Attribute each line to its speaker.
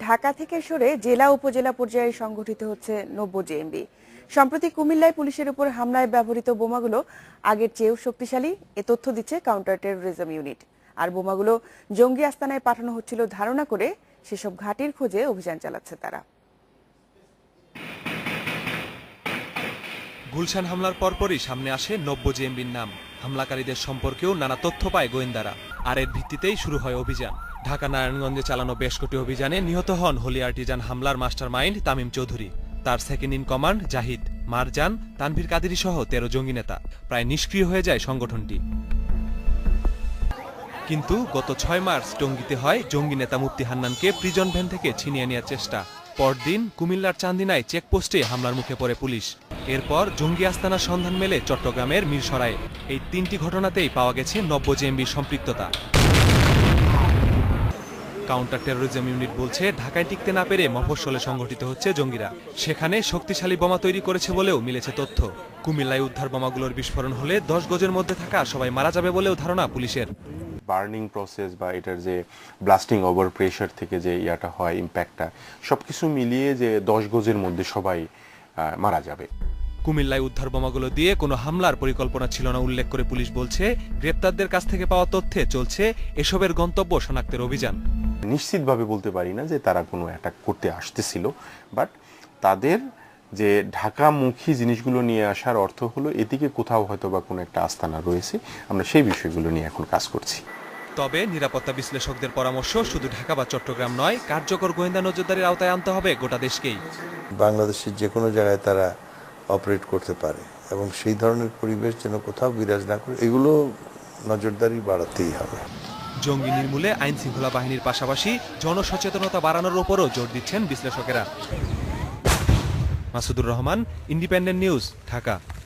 Speaker 1: ঢাকা থেকে সরে জেলা উপজেলা পর্যায়ে সংগঠিত হচ্ছে নব্য জেএমবি সম্প্রতি কুমিল্লায় পুলিশের উপর হামলায় ব্যবহৃত বোমাগুলো আগের চেয়েও শক্তিশালী, এ তথ্য দিচ্ছে কাউন্টার টেরোরিজম ইউনিট। আর বোমাগুলো জঙ্গি আস্তানায় পাঠানো হচ্ছিল ধারণা করে সেসব ঘাটির খোঁজে অভিযান চালাচ্ছে তারা।
Speaker 2: গুলশান হামলার পরপরই সামনে আসে নব্য জেএমবির নাম। হামলাকারীদের সম্পর্কেও নানা তথ্য পায় গোয়েন্দারা। আর এর ভিত্তিতেই শুরু হয় অভিযান। ঢাকা নারায়ণগঞ্জে চালানো বেশ কটি অভিযানে নিহত হন হোলি আর্টিজান হামলার মাস্টার মাইন্ড তামিম চৌধুরী। তার second in command Zahid Marjan, Tanvir Kaderi সহ তেরো জঙ্গি নেতা। প্রায় নিষ্ক্রিয় হয়ে যায় সংগঠনটি। কিন্তু গত ছয় মার্চ টঙ্গিতে হয় জঙ্গি নেতা মুফতি হান্নানকে প্রিজন ভ্যান থেকে ছিনিয়ে নেওয়ার চেষ্টা। পরদিন কুমিল্লার চান্দিনায় চেকপোস্টে হামলার মুখে পড়ে পুলিশ। এরপর জঙ্গি আস্তানার সন্ধান মেলে চট্টগ্রামের মিরসরায়ে এই তিনটি ঘটনাতেই পাওয়া গেছে নব্য জেএমবির সম্পৃক্ততা। কাউন্টার টেরোরিজম ইউনিট বলছে ঢাকায় টিকতে না পেরে মফস্বলে সংগঠিত হচ্ছে জঙ্গিরা। সেখানে শক্তিশালী বোমা তৈরি করেছে বলেও মিলেছে তথ্য। কুমিল্লায় উদ্ধার বোমাগুলোর বিস্ফোরণ হলে দশ গজের মধ্যে থাকা সবাই মারা যাবে বলেও ধারণা পুলিশের।
Speaker 3: বার্নিং প্রসেস বা এটার যে ব্লাস্টিং ওভার প্রেশার থেকে যে ইয়াটা হয় ইম্প্যাক্টটা সবকিছু মিলিয়ে যে দশ গজের মধ্যে সবাই মারা যাবে।
Speaker 2: কুমিল্লায় উদ্ধার বোমাগুলো দিয়ে কোনো হামলার পরিকল্পনা ছিল না উল্লেখ করে পুলিশ বলছে গ্রেপ্তারদের কাছ থেকে পাওয়া তথ্যে চলছে এসবের গন্তব্য শনাক্তের অভিযান।
Speaker 3: নিশ্চিতভাবে বলতে পারি না যে তারা কোনো অ্যাটাক করতে আসতেছিল বাট তাদের যে ঢাকামুখী জিনিসগুলো নিয়ে আসার অর্থ হলো এদিকে কোথাও হয়তো বা কোনো একটা আস্তানা রয়েছে। আমরা সেই বিষয়গুলো নিয়ে এখন কাজ করছি।
Speaker 2: তবে নিরাপত্তা বিশ্লেষকদের পরামর্শ শুধু ঢাকা বা চট্টগ্রাম নয় কার্যকর গোয়েন্দা নজরদারির আওতায় আনতে হবে গোটা দেশকেই।
Speaker 4: বাংলাদেশের যে কোনো জায়গায় তারা অপারেট করতে পারে এবং সেই ধরনের পরিবেশ যেন কোথাও বিরাজ না করে এগুলো নজরদারি বাড়াতেই হবে।
Speaker 2: জঙ্গি নির্মূলে আইন শৃঙ্খলা বাহিনীর পাশাপাশি জনসচেতনতা বাড়ানোর ওপরও জোর দিচ্ছেন বিশ্লেষকেরা। Masudur Rahman, independent news, Dhaka.